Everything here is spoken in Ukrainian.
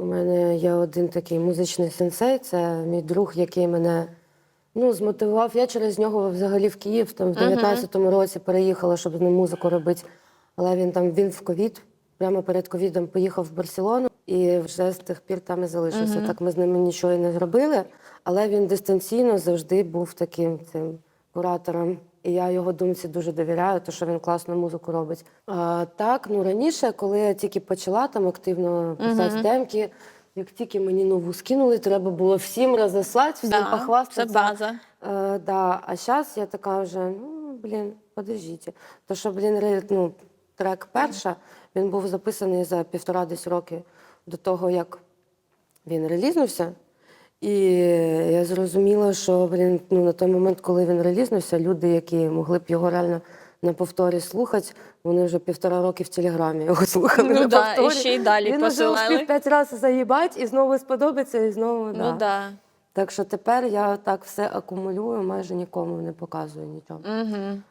у мене є один такий музичний сенсей, це мій друг, який мене ну, змотивував. Я через нього взагалі в Київ там в 19-му році переїхала, щоб з ним музику робити. Але він там він в ковід, прямо перед ковідом поїхав в Барселону і вже з тих пір там і залишився. Так ми з ними нічого і не зробили. Але він дистанційно завжди був таким цим куратором. І я його думці дуже довіряю, тому що він класну музику робить. А, так, ну раніше, коли я тільки почала там активно писати демки, як тільки мені нову скинули, треба було всім розіслати, всім Да, похвастатися. це база. Е, да. А зараз я така вже, ну, блін, подождіть. То, що, блін, ну, трек перша, він був записаний за півтора десь роки до того, як він релізнувся. І я зрозуміла, що блін, ну, на той момент, коли він релізнувся, люди, які могли б його реально на повторі слухати, вони вже півтора роки в телеграмі його слухали. Ну на да, і ще й далі він вже успів п'ять разів заїбати, і знову сподобається, і знову. Ну да. да. Так що тепер я так все акумулюю, майже нікому не показую нічого. Угу.